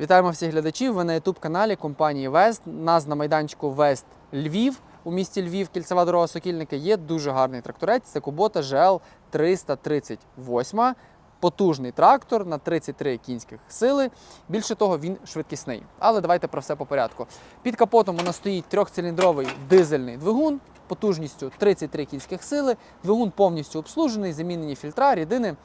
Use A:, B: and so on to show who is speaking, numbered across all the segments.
A: Вітаємо всіх глядачів. Ви на ютуб-каналі компанії Вест. Нас на майданчику Вест Львів. У місті Львів, кільцева дорога Сокільники, є дуже гарний тракторець. Це Кубота GL 338. Потужний трактор на 33 кінських сили. Більше того, він швидкісний. Але давайте про все по порядку. Під капотом у нас стоїть трьохциліндровий дизельний двигун потужністю 33 кінських сили. Двигун повністю обслужений, замінені фільтра, рідини.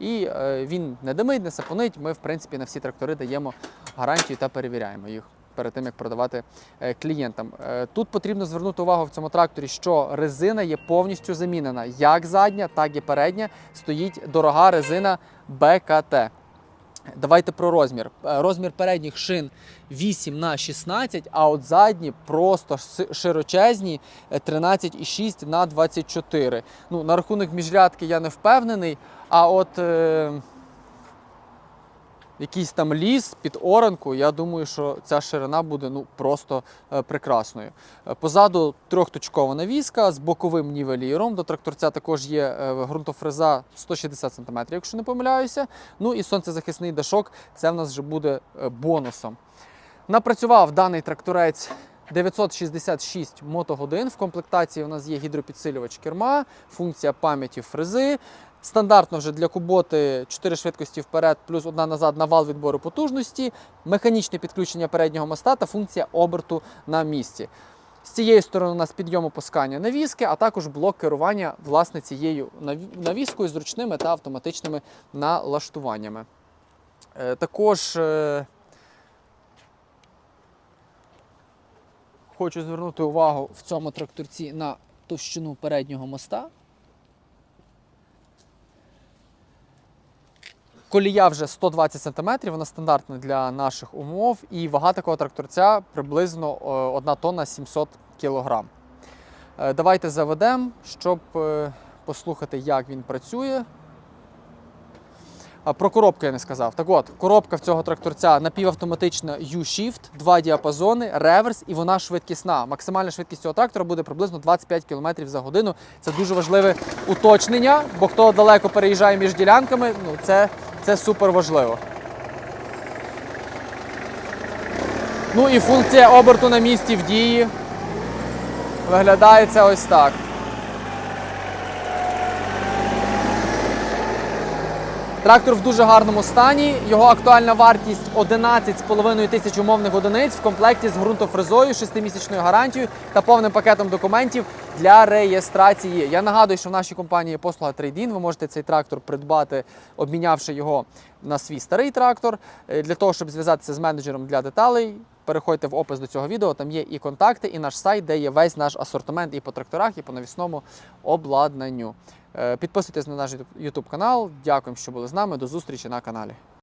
A: І е, він не димить, не сапонить. Ми, в принципі, на всі трактори даємо гарантію та перевіряємо їх перед тим, як продавати е, клієнтам. Е, Тут потрібно звернути увагу в цьому тракторі, що резина є повністю замінена. Як задня, так і передня. Стоїть дорога резина БКТ. Давайте про розмір. Е, Розмір передніх шин 8 на 16, а от задні просто широчезні е, 13,6 на 24. Ну, на рахунок міжрядки я не впевнений, а от е, якийсь там ліс під оранку, я думаю, що ця ширина буде ну, просто е, прекрасною. Е, Позаду трьохточкова навіска з боковим нівеліром. До тракторця також є е, ґрунтофреза 160 см, якщо не помиляюся. Ну і сонцезахисний дашок це в нас вже буде бонусом. Напрацював даний тракторець 966 мотогодин. В комплектації у нас є гідропідсилювач керма, функція пам'яті фрези. Стандартно вже для куботи 4 швидкості вперед, плюс одна назад на вал відбору потужності, механічне підключення переднього моста та функція оберту на місці. З цієї сторони у нас підйом опускання навіски, а також блок керування власне цією навіскою з ручними та автоматичними налаштуваннями. Е, Також е, хочу звернути увагу в цьому тракторці на товщину переднього моста. Колія вже 120 см, вона стандартна для наших умов, і вага такого тракторця приблизно 1 тонна 700 кг. Давайте заведемо, щоб е, послухати, як він працює. Про коробку я не сказав. Так от, коробка в цього тракторця напівавтоматична U-Shift, два діапазони, реверс, і вона швидкісна. Максимальна швидкість цього трактора буде приблизно 25 км за годину. Це дуже важливе уточнення, бо хто далеко переїжджає між ділянками, ну це, це супер важливо. Ну і функція оберту на місці в дії виглядає це ось так. Трактор в дуже гарному стані. Його актуальна вартість 11,5 тисяч умовних одиниць в комплекті з ґрунтофрезою, 6-місячною гарантією та повним пакетом документів для реєстрації. Я нагадую, що в нашій компанії послуга Trade-in. Ви можете цей трактор придбати, обмінявши його на свій старий трактор. Е, Для того, щоб зв'язатися з менеджером для деталей, переходьте в опис до цього відео. Там є і контакти, і наш сайт, де є весь наш асортимент і по тракторах, і по навісному обладнанню. Е, Підписуйтесь на наш YouTube канал. Дякуємо, що були з нами. До зустрічі на каналі.